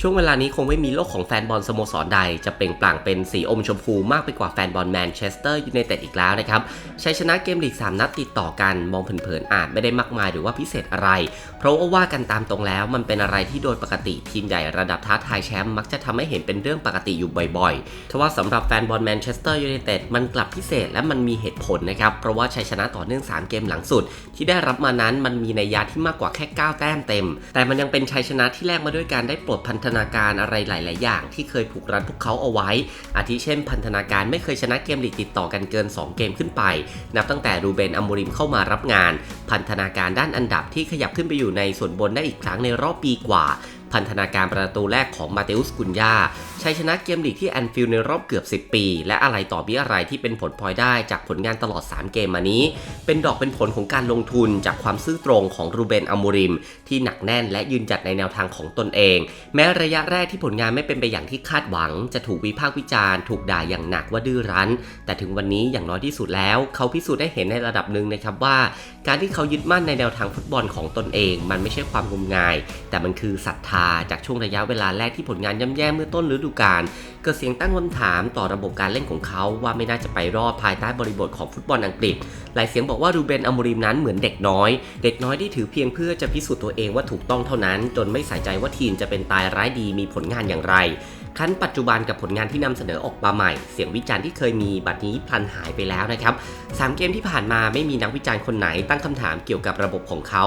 ช่วงเวลานี้คงไม่มีโลกของแฟนบอลสโมสรใด จะเปล่งปลั่งเป็นสีอมชมพูมากไปกว่าแฟนบอลแมนเชสเตอร์ยูไนเต็ดอีกแล้วนะครับชัยชนะเกมลีก 3 นัดติดต่อกัน มองเผินๆอาจไม่ได้มากมายหรือว่าพิเศษอะไร เพราะว่าว่ากันตามตรงแล้ว มันเป็นอะไรที่โดยปกติทีมใหญ่ระดับท้าทายแชมป์มักจะทำให้เห็นเป็นเรื่องปกติอยู่บ่อยๆทว่าสำหรับแฟนบอลแมนเชสเตอร์ยูไนเต็ดมันกลับพิเศษและมันมีเหตุผลนะครับเพราะว่าชัยชนะต่อเนื่อง 3 เกมหลังสุด ที่ได้รับมานั้นมันมีนัยยะที่มากกว่าแค่ 9 แต้มเต็ม แต่มันยังเป็นชัยชนะที่แลกมาด้วยการได้ปลดพันธนาการอะไรหลาย ๆ อย่าง ที่เคยผูกรัดพวกเขาเอาไว้ อาทิเช่น พันธนาการไม่เคยชนะเกมลีกติดต่อกันเกิน 2 เกมขึ้นไป นับตั้งแต่รูเบนอัมบริมเข้ามารับงาน พันธนาการด้านอันดับที่ขยับขึ้นไปอยู่ในส่วนบนได้อีกครั้งในรอบปีกว่า พันธนาการประตูแรกของมาเตอุสกุนยาชัยชนะเกมลีกที่แอนฟิลด์ในรอบเกือบ 10 ปี และอะไรต่อมีอะไรที่เป็นผลพลอยได้จากผลงานตลอด 3 เกมมานี้ เป็นดอกเป็นผลของการลงทุนจากความซื่อตรงของรูเบนอัมโมริม ที่หนักแน่นและยืนจัดในแนวทางของตนเอง แม้ระยะแรกที่ผลงานไม่เป็นไปอย่างที่คาดหวัง จะถูกวิพากษ์วิจารณ์ถูกด่าอย่างหนักว่าดื้อรั้น แต่ถึงวันนี้อย่างน้อยที่สุดแล้ว เขาพิสูจน์ได้เห็นในระดับหนึ่งนะครับว่า การที่เขายึดมั่นในแนวทางฟุตบอลของตนเอง มันไม่ใช่ความงมงาย แต่มันคือศรัทธาจากช่วงระยะเวลาแรกที่ผลงานย่ำแย่เมื่อต้นฤดูกาลเกิดเสียงตั้งคำถามต่อระบบการเล่นของเขาว่าไม่น่าจะไปรอดภายใต้บริบทของฟุตบอลอังกฤษ หลายเสียงบอกว่ารูเบนอมริมนั้นเหมือนเด็กน้อย เด็กน้อยที่ถือเพียงเพื่อจะพิสูจน์ตัวเองว่าถูกต้องเท่านั้น จนไม่ใส่ใจว่าทีมจะเป็นตายร้ายดีมีผลงานอย่างไร ขั้นปัจจุบันกับผลงานที่นำเสนอออกมาใหม่ เสียงวิจารณ์ที่เคยมีบัดนี้พลันหายไปแล้วนะครับสามเกมที่ผ่านมาไม่มีนักวิจารณ์คนไหนตั้งคำถามเกี่ยวกับระบบของเขา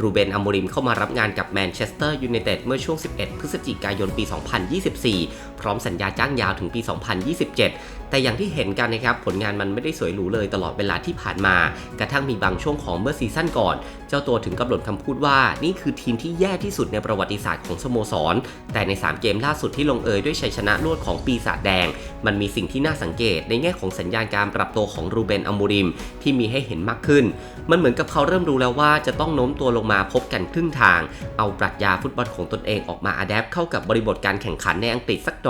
รูเบนอัมโมริมเข้ามารับงานกับแมนเชสเตอร์ยูไนเต็ดเมื่อช่วง 11 พฤศจิกายนปี 2024 พร้อมสัญญาจ้างยาวถึงปี 2027 แต่อย่างที่เห็นกันนะครับผลงานมันไม่ได้สวยหรูเลยตลอดเวลาที่ผ่านมา กระทั่งมีบางช่วงของเมื่อซีซั่นก่อน เจ้าตัวถึงกำหนดคำพูดว่า นี่คือทีมที่แย่ที่สุดในประวัติศาสตร์ของสโมสร แต่ใน 3 เกมล่าสุดที่ลงเอยด้วยชัยชนะรวดของปีศาจแดง มันมีสิ่งที่น่าสังเกตในแง่ของสัญญาณการปรับตัวของรูเบนอมมูริมที่มีให้เห็นมากขึ้น มันเหมือนกับเขาเริ่มรู้แล้วว่าจะต้องโน้มตัวลงมาพบกันครึ่งทาง เอาปรัชญาฟุตบอลของตนเองออกมาอัดแอปเข้ากับบริบทการแข่งขันในอังกฤษสักหน่อย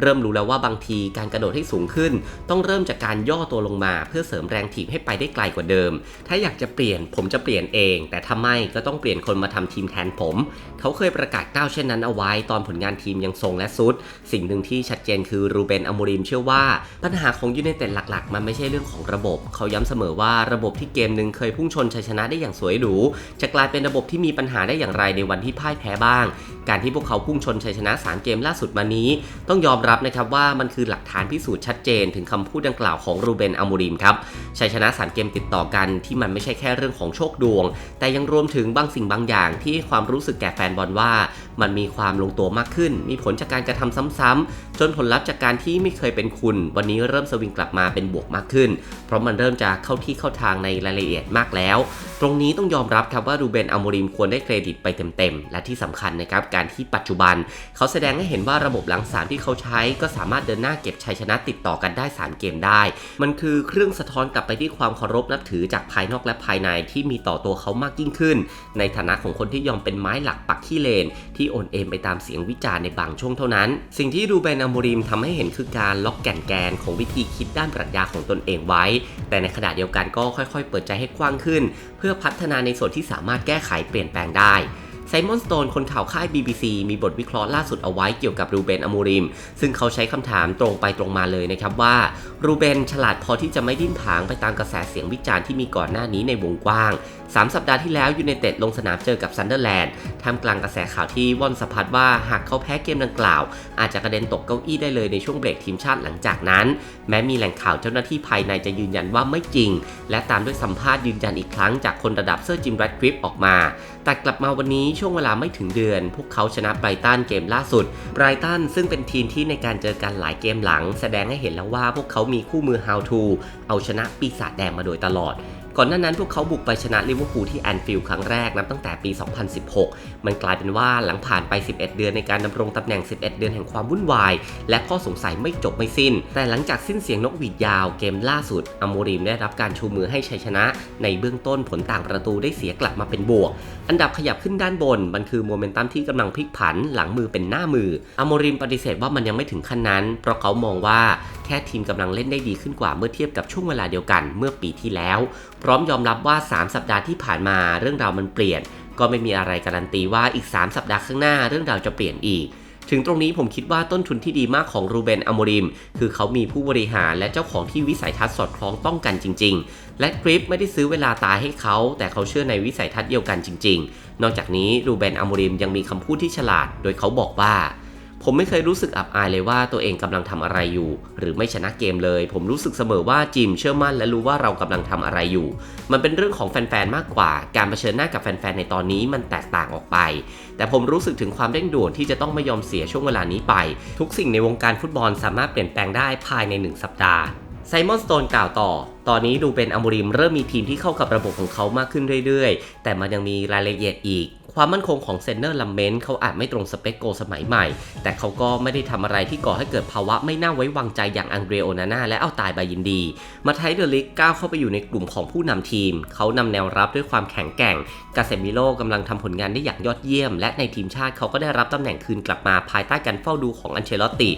เริ่มรู้แล้วว่าบางทีการกระโดดให้สูงขึ้น ต้องเริ่มจากการย่อตัวลงมา เพื่อเสริมแรงถีบให้ไปได้ไกลกว่าเดิม ถ้าอยากจะเปลี่ยนผมจะเปลี่ยนเอง แต่ถ้าไม่ก็ต้องเปลี่ยนคนมาทำทีมแทนผม เขาเคยประกาศก้าวเช่นนั้นเอาไว้ ตอนผลงานทีมยังทรงและซุด สิ่งหนึ่งที่ชัดเจนคือรูเบนอมูริมเชื่อว่า ปัญหาของยูไนเต็ดหลักๆ มันไม่ใช่เรื่องของระบบ เขาย้ำเสมอว่าระบบที่เกมหนึ่งเคยพุ่งชนชัยชนะได้อย่างสวยหรูจะกลายเป็นระบบที่มีปัญหาได้อย่างไรในวันที่พ่ายแพ้บ้าง การที่พวกเขาพุ่งชนชัยชนะ 3 เกมล่าสุดมานี้ต้องยอมรับนะครับว่ามันคือหลักฐานพิสูจน์ชัดเจนถึงคำพูดดังกล่าวของรูเบนอมูริมครับชัยชนะ3เกมติดต่อกันที่มันไม่ใช่แค่เรื่องของโชคดวง แต่ยังรวมถึงบางสิ่งบางอย่างที่ความรู้สึกแก่แฟนบอลว่า มันมีความลงตัวมากขึ้น มีผลจากการกระทำซ้ำๆจนผลลัพธ์จากการที่ไม่เคยเป็นคุณ วันนี้เริ่มสวิงกลับมาเป็นบวกมากขึ้น เพราะมันเริ่มจะเข้าที่เข้าทางในรายละเอียดมากแล้ว ตรงนี้ต้องยอมรับครับว่ารูเบนอโมริมควรได้เครดิตไปเต็มๆ และที่สำคัญนะครับการที่ปัจจุบัน เขาแสดงให้เห็นว่าระบบหลังสามที่เขาใช้ ก็สามารถเดินหน้าเก็บชัยชนะติดต่อกันได้ 3 เกมได้ มันคือเครื่องสะท้อนกลับไปที่ความเคารพนับถือจากภายนอกและภายในที่มีต่อตัวเขามากยิ่งขึ้น ในฐานะของคนที่ยอมเป็นไม้หลักปักขี้เลนที่โอนเอ็นไปตามเสียงวิจารณ์ในบางช่วงเท่านั้น สิ่งที่รูเบนอโมริมทำให้เห็นคือการล็อกแก่นแกนของวิธีคิดด้านปรัชญาของตนเองไว้ แต่ในขณะเดียวกันก็ค่อยๆ เปิดใจให้กว้างขึ้น เพื่อพัฒนาในส่วนที่สามารถแก้ไขเปลี่ยนแปลงได้ ไซมอนสโตนคนข่าวค่าย BBC มีบทวิเคราะห์ล่าสุดเอาไว้เกี่ยวกับรูเบนอมูริม ซึ่งเขาใช้คำถามตรงไปตรงมาเลยนะครับว่า รูเบนฉลาดพอที่จะไม่ดิ้นผางไปตามกระแสเสียงวิจารณ์ที่มีก่อนหน้านี้ในวงกว้าง 3 สัปดาห์ที่แล้วยูไนเต็ดลงสนามเจอกับซันเดอร์แลนด์ท่ามกลางกระแสข่าวที่ว่อนสะพัดว่าหากเขาแพ้เกมดังกล่าว อาจจะกระเด็นตกเก้าอี้ได้เลยในช่วงเบรกทีมชาติหลังจากนั้น แม้มีแหล่งข่าวเจ้าหน้าที่ภายในจะยืนยันว่าไม่จริง และตามด้วยสัมภาษณ์ยืนยันอีกครั้งจากคนระดับเซอร์จิมแรดคริปออกมา แต่กลับมาวันนี้ช่วงเวลาไม่ถึงเดือน พวกเขาชนะไบรตันเกมล่าสุด ไบรตันซึ่งเป็นทีมที่ในการเจอกันหลายเกมหลัง แสดงให้เห็นแล้วว่าพวกเขามีคู่มือ how to เอาชนะปีศาจแดงมาโดยตลอด ก่อนหน้านั้นพวกเขาบุกไปชนะลิเวอร์พูลที่แอนฟิลด์ครั้งแรกนับตั้งแต่ปี 2016 มันกลายเป็นว่าหลังผ่านไป 11 เดือนในการดำรงตำแหน่ง 11 เดือนแห่งความวุ่นวาย และข้อสงสัยไม่จบไม่สิ้น แต่หลังจากสิ้นเสียงนกหวีดยาวเกมล่าสุดอโมริมได้รับการชูมือให้ชัยชนะ ในเบื้องต้นผลต่างประตูได้เสียกลับมาเป็นบวก อันดับขยับขึ้นด้านบน มันคือโมเมนตัมที่กำลังพลิกผันหลังมือเป็นหน้ามืออโมริมปฏิเสธว่ามันยังไม่ถึงขั้นนั้น เพราะเขามองว่าแค่ทีมกำลังเล่นได้ดีขึ้นกว่าเมื่อเทียบกับช่วงเวลาเดียวกันเมื่อปีที่แล้วร้อมยอมรับว่า 3 สัปดาห์ที่ผ่านมาเรื่องราวมันเปลี่ยน ก็ไม่มีอะไรการันตีว่าอีก 3 สัปดาห์ข้างหน้าเรื่องราวจะเปลี่ยนอีก ถึงตรงนี้ผมคิดว่าต้นทุนที่ดีมากของรูเบนอโมริม คือเขามีผู้บริหารและเจ้าของที่วิสัยทัศน์สอดคล้องต้องกันจริง ๆ และกริฟไม่ได้ซื้อเวลาตายให้เขา แต่เขาเชื่อในวิสัยทัศน์เดียวกันจริง ๆ นอกจากนี้รูเบนอโมริมยังมีคำพูดที่ฉลาด โดยเขาบอกว่า ผมไม่เคยรู้สึกอับอายเลยว่าตัวเองกำลังทำอะไรอยู่ หรือไม่ชนะเกมเลย ผมรู้สึกเสมอว่าจิมเชื่อมั่นและรู้ว่าเรากำลังทำอะไรอยู่ มันเป็นเรื่องของแฟนๆมากกว่า การเผชิญหน้ากับแฟนๆในตอนนี้มันแตกต่างออกไป แต่ผมรู้สึกถึงความเร่งด่วนที่จะต้องไม่ยอมเสียช่วงเวลานี้ไป ทุกสิ่งในวงการฟุตบอลสามารถเปลี่ยนแปลงได้ภายใน 1 สัปดาห์ไซมอนสโตนกล่าวต่อ ตอนนี้ดูเป็นอมูริมเริ่มมีทีมที่เข้ากับระบบของเขามากขึ้นเรื่อยๆ แต่มันยังมีรายละเอียดอีก ความมั่นคงของเซนเนอร์ลัมเมนต์เขาอาจไม่ตรงสเปคโกสมัยใหม่ แต่เขาก็ไม่ได้ทำอะไรที่ก่อให้เกิดภาวะไม่น่าไว้วางใจอย่างอังเดรโอนาน่าและเอาตายบายินดี มาไทเดอลิกก้าวเข้าไปอยู่ในกลุ่มของผู้นำทีม เขานำแนวรับด้วยความแข็งแกร่ง กาเซมิโลกำลังทำผลงานได้อย่างยอดเยี่ยม และในทีมชาติเขาก็ได้รับตำแหน่งคืนกลับมาภายใต้การเฝ้าดูของอันเชลอตติ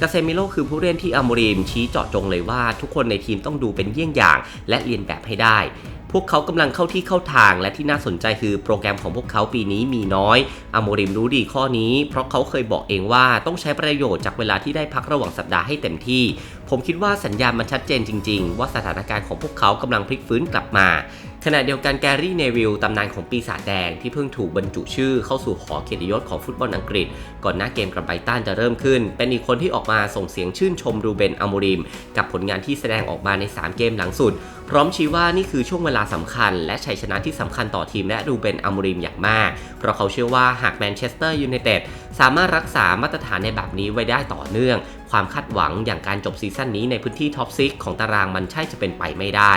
กาเซมิโลคือผู้เล่นที่อาโมริมชี้เจาะจงเลยว่าทุกคนในทีมต้องดูเป็นเยี่ยงอย่าง และเรียนแบบให้ได้ พวกเขากำลังเข้าที่เข้าทาง และที่น่าสนใจคือโปรแกรมของพวกเขาปีนี้มีน้อยอโมริมรู้ดีข้อนี้ เพราะเขาเคยบอกเองว่าต้องใช้ประโยชน์จากเวลาที่ได้พักระหว่างสัปดาห์ให้เต็มที่ ผมคิดว่าสัญญาณมันชัดเจนจริง ๆ ว่าสถานการณ์ของพวกเขากำลังพลิกฟื้นกลับมา ขณะเดียวกันแกรี่เนวิลตำนานของปีศาจแดงที่เพิ่งถูกบรรจุชื่อเข้าสู่หอเกียรติยศของฟุตบอลอังกฤษ ก่อนหน้าเกมกับไบรตันจะเริ่มขึ้น เป็นอีกคนที่ออกมาส่งเสียงชื่นชมรูเบนอโมริม กับผลงานที่แสดงออกมาใน 3 เกมหลังสุด พร้อมชี้ว่านี่คือช่วงเวลาสำคัญ และชัยชนะที่สำคัญต่อทีมและรูเบนอโมริมอย่างมาก เพราะเขาเชื่อว่าหากแมนเชสเตอร์ยูไนเต็ดสามารถรักษามาตรฐานในแบบนี้ไว้ได้ต่อเนื่อง ความคาดหวังอย่างการจบซีซั่นนี้ในพื้นที่ท็อปซิกของตารางมันใช่จะเป็นไปไม่ได้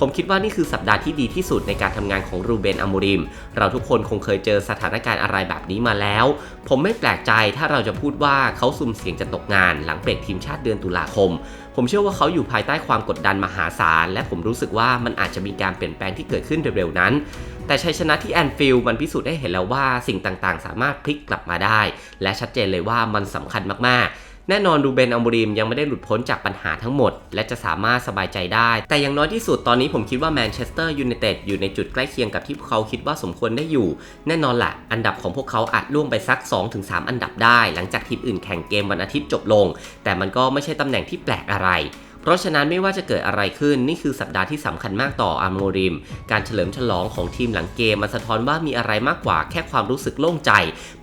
ผมคิดว่านี่คือสัปดาห์ที่ดีที่สุดในการทำงานของรูเบนอมูริม เราทุกคนคงเคยเจอสถานการณ์อะไรแบบนี้มาแล้ว ผมไม่แปลกใจถ้าเราจะพูดว่าเขาสุ่มเสี่ยงจะตกงาน หลังเบรกทีมชาติเดือนตุลาคม ผมเชื่อว่าเขาอยู่ภายใต้ความกดดันมหาศาล และผมรู้สึกว่ามันอาจจะมีการเปลี่ยนแปลงที่เกิดขึ้นเร็วๆนั้นแต่ชัยชนะที่แอนฟิลด์มันพิสูจน์ให้เห็นแล้วว่าสิ่งต่างๆ สามารถพลิกกลับมาได้ และชัดเจนเลยว่ามันสำคัญมากๆ แน่นอนดูเบนอัมบูริมยังไม่ได้หลุดพ้นจากปัญหาทั้งหมด และจะสามารถสบายใจได้ แต่อย่างน้อยที่สุดตอนนี้ผมคิดว่าแมนเชสเตอร์ยูไนเต็ดอยู่ในจุดใกล้เคียงกับที่พวกเขาคิดว่าสมควรได้อยู่ แน่นอนละอันดับของพวกเขาอาจล่วงไปสัก 2-3 อันดับได้ หลังจากทีมอื่นแข่งเกมวันอาทิตย์จบลง แต่มันก็ไม่ใช่ตำแหน่งที่แปลกอะไร ราะฉะนั้นไม่ว่าจะเกิดอะไรขึ้นนี่คือสัปดาห์ที่สำคัญมากต่ออาร์โมริม การเฉลิมฉลองของทีมหลังเกมมันสะท้อนว่ามีอะไรมากกว่าแค่ความรู้สึกโล่งใจ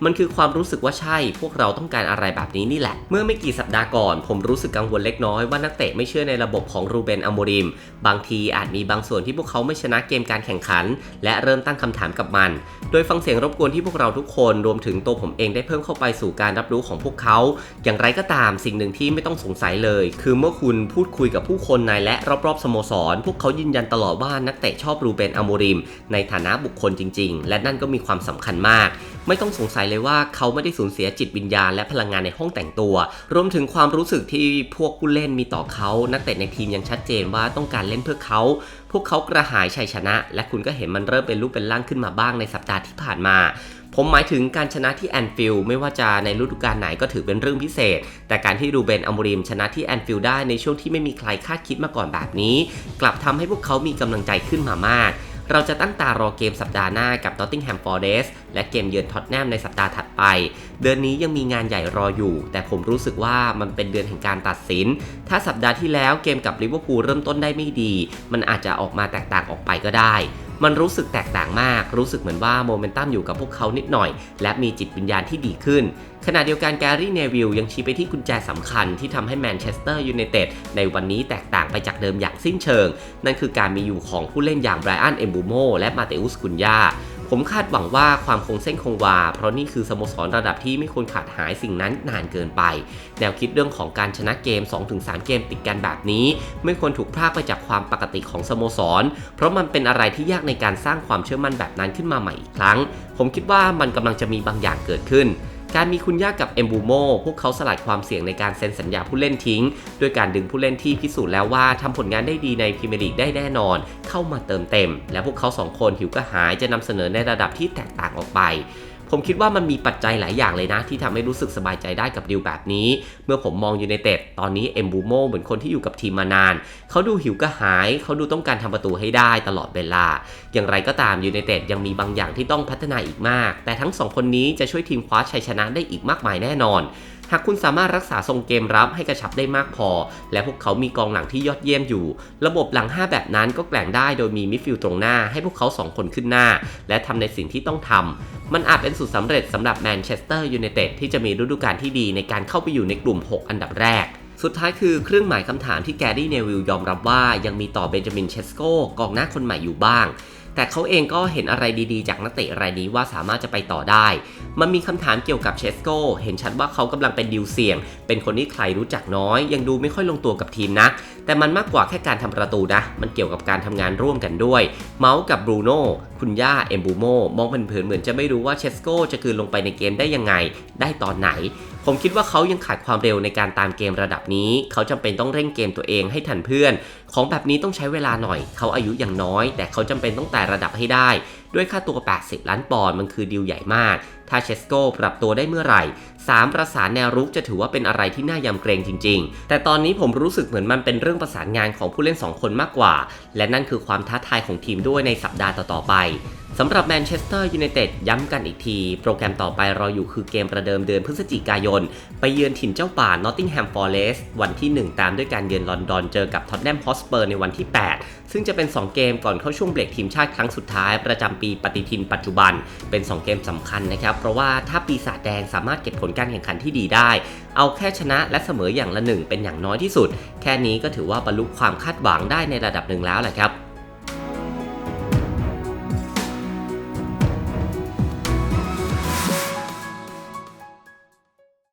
มันคือความรู้สึกว่าใช่ พวกเราต้องการอะไรแบบนี้นี่แหละ เมื่อไม่กี่สัปดาห์ก่อน ผมรู้สึกกังวลเล็กน้อยว่านักเตะไม่เชื่อในระบบของรูเบนอาร์โมริม บางทีอาจมีบางส่วนที่พวกเขาไม่ชนะเกมการแข่งขัน และเริ่มตั้งคำถามกับมัน โดยฟังเสียงรบกวนที่พวกเราทุกคนรวมถึงตัวผมเองได้เพิ่มเข้าไปสู่การรับรู้ของพวกเขา อย่างไรก็ตามสิ่งหนึ่งที่ไม่ต้องสงสัยเลย คือเมื่อคุณพูดคุยกับผู้คนในและรอบๆสโมสร พวกเขายืนยันตลอดว่านักเตะชอบรูเบนอโมริม ในฐานะบุคคลจริง ๆ และนั่นก็มีความสำคัญมาก ไม่ต้องสงสัยเลยว่าเขาไม่ได้สูญเสียจิตวิญญาณและพลังงานในห้องแต่งตัว รวมถึงความรู้สึกที่พวกผู้เล่นมีต่อเขา นักเตะในทีมยังชัดเจนว่าต้องการเล่นเพื่อเขาพวกเขากระหายชัยชนะ และคุณก็เห็นมันเริ่มเป็นรูปเป็นร่างขึ้นมาบ้างในสัปดาห์ที่ผ่านมา ผมหมายถึงการชนะที่แอนฟิลด์ไม่ว่าจะในฤดูกาลไหนก็ถือเป็นเรื่องพิเศษ แต่การที่รูเบนอมริมชนะที่แอนฟิลด์ได้ในช่วงที่ไม่มีใครคาดคิดมาก่อนแบบนี้ กลับทำให้พวกเขามีกำลังใจขึ้นมามาก เราจะตั้งตารอเกมสัปดาห์หน้ากับ Nottingham Forest และเกมเยือนท็อตแนมในสัปดาห์ถัดไป เดือนนี้ยังมีงานใหญ่รออยู่ แต่ผมรู้สึกว่ามันเป็นเดือนแห่งการตัดสิน ถ้าสัปดาห์ที่แล้วเกมกับลิเวอร์พูลเริ่มต้นได้ไม่ดี มันอาจจะออกมาแตกต่างออกไปก็ได้ มันรู้สึกแตกต่างมาก รู้สึกเหมือนว่าโมเมนตัมอยู่กับพวกเขานิดหน่อย และมีจิตวิญญาณที่ดีขึ้น ขณะเดียวกันแกรี่เนวิลยังชี้ไปที่กุญแจสำคัญที่ทำให้แมนเชสเตอร์ยูไนเต็ดในวันนี้แตกต่างไปจากเดิมอย่างสิ้นเชิง นั่นคือการมีอยู่ของผู้เล่นอย่างไบรอันเอมบูโมและมาเตอุสกุนยา ผมคาดหวังว่าความคงเส้นคงวา เพราะนี่คือสโมสรระดับที่ไม่ควรขาดหายสิ่งนั้นนานเกินไป แนวคิดเรื่องของการชนะเกม 2-3 เกมติดกันแบบนี้ ไม่ควรถูกพรากไปจากความปกติของสโมสร เพราะมันเป็นอะไรที่ยากในการสร้างความเชื่อมั่นแบบนั้นขึ้นมาใหม่อีกครั้ง ผมคิดว่ามันกำลังจะมีบางอย่างเกิดขึ้น การมีคุณย่ากับเอมบูโมพวกเขาสลัดความเสี่ยงในการเซ็นสัญญาผู้เล่นทิ้ง ด้วยการดึงผู้เล่นที่พิสูจน์แล้วว่าทำผลงานได้ดีในพรีเมียร์ลีกได้แน่นอน เข้ามาเติมเต็ม และพวกเขาสองคนหิวกระหายจะนำเสนอในระดับที่แตกต่างออกไป ผมคิดว่ามันมีปัจจัยหลายอย่างเลยนะ ที่ทำให้รู้สึกสบายใจได้กับดิวแบบนี้ เมื่อผมมองยูไนเต็ดตอนนี้เอ็มบูโมเหมือนคนที่อยู่กับทีมมานาน เขาดูหิวกระหาย เขาดูต้องการทำประตูให้ได้ตลอดเวลา อย่างไรก็ตามยูไนเต็ดยังมีบางอย่างที่ต้องพัฒนาอีกมาก แต่ทั้งสองคนนี้จะช่วยทีมคว้าชัยชนะได้อีกมากมายแน่นอน หากคุณสามารถรักษาทรงเกมรับให้กระชับได้มากพอ และพวกเขามีกองหลังที่ยอดเยี่ยมอยู่ ระบบหลัง 5 แบบนั้นก็แกล่งได้โดยมีมิดฟิลด์ตรงหน้าให้พวกเขา 2 คนขึ้นหน้า และทำในสิ่งที่ต้องทำมันอาจเป็นสูตรสำเร็จสำหรับแมนเชสเตอร์ยูไนเต็ดที่จะมีฤดูกาลที่ดีในการเข้าไปอยู่ในกลุ่ม 6 อันดับแรกสุดท้ายคือเครื่องหมายคำถามที่แกรี่เนวิลยอมรับว่ายังมีต่อเบนจามินเชสโกกองหน้าคนใหม่อยู่บ้าง แต่เขาเองก็เห็นอะไรดีๆ จากนักเตะรายนี้ว่าสามารถจะไปต่อได้ มันมีคำถามเกี่ยวกับเชสโกเห็นชัดว่าเขากำลังเป็นดิวเสี่ยง เป็นคนที่ใครรู้จักน้อย ยังดูไม่ค่อยลงตัวกับทีมนะแต่มันมากกว่าแค่การทำประตูนะ มันเกี่ยวกับการทำงานร่วมกันด้วย เมาส์กับบรูโน่คุณย่าเอมบูโมมองเผินๆเหมือนจะไม่รู้ว่าเชสโกจะคืนลงไปในเกมได้ยังไง ได้ตอนไหน ผมคิดว่าเขายังขาดความเร็วในการตามเกมระดับนี้ เขาจำเป็นต้องเร่งเกมตัวเองให้ทันเพื่อน ของแบบนี้ต้องใช้เวลาหน่อย เขาอายุยังน้อย แต่เขาจำเป็นต้องแต่ระดับให้ได้ ด้วยค่าตัว 80 ล้านปอนด์มันคือดีลใหญ่มาก ถ้าเชสโกปรับตัวได้เมื่อไหร่ 3 ประสานแนวรุกจะถือว่าเป็นอะไรที่น่ายำเกรงจริง ๆ แต่ตอนนี้ผมรู้สึกเหมือนมันเป็นเรื่องประสานงานของผู้เล่น 2 คนมากกว่า และนั่นคือความท้าทายของทีมด้วยในสัปดาห์ต่อๆไป สำหรับแมนเชสเตอร์ยูไนเต็ดย้ำกันอีกที โปรแกรมต่อไปรออยู่คือเกมประเดิมเดือนพฤศจิกายน ไปเยือนถิ่นเจ้าป่านอตติงแฮมฟอร์เรสต์วันที่ 1 ตามด้วยการเยือนลอนดอนเจอกับท็อตแนมฮอสเปอร์ในวันที่ 8 ซึ่งจะเป็น 2 เกมก่อนเข้าช่วงเบรกทีมชาติครั้งสุดท้ายประจำปีปฏิทินปัจจุบัน เป็น 2 เกมสำคัญนะครับ เพราะว่าถ้าปีศาจแดงสามารถเก็บผลการแข่งขันที่ดีได้ เอาแค่ชนะและเสมออย่างละหนึ่งเป็นอย่างน้อยที่สุด แค่นี้ก็ถือว่าบรรลุความคาดหวังได้ในระดับหนึ่งแล้วแหละครับ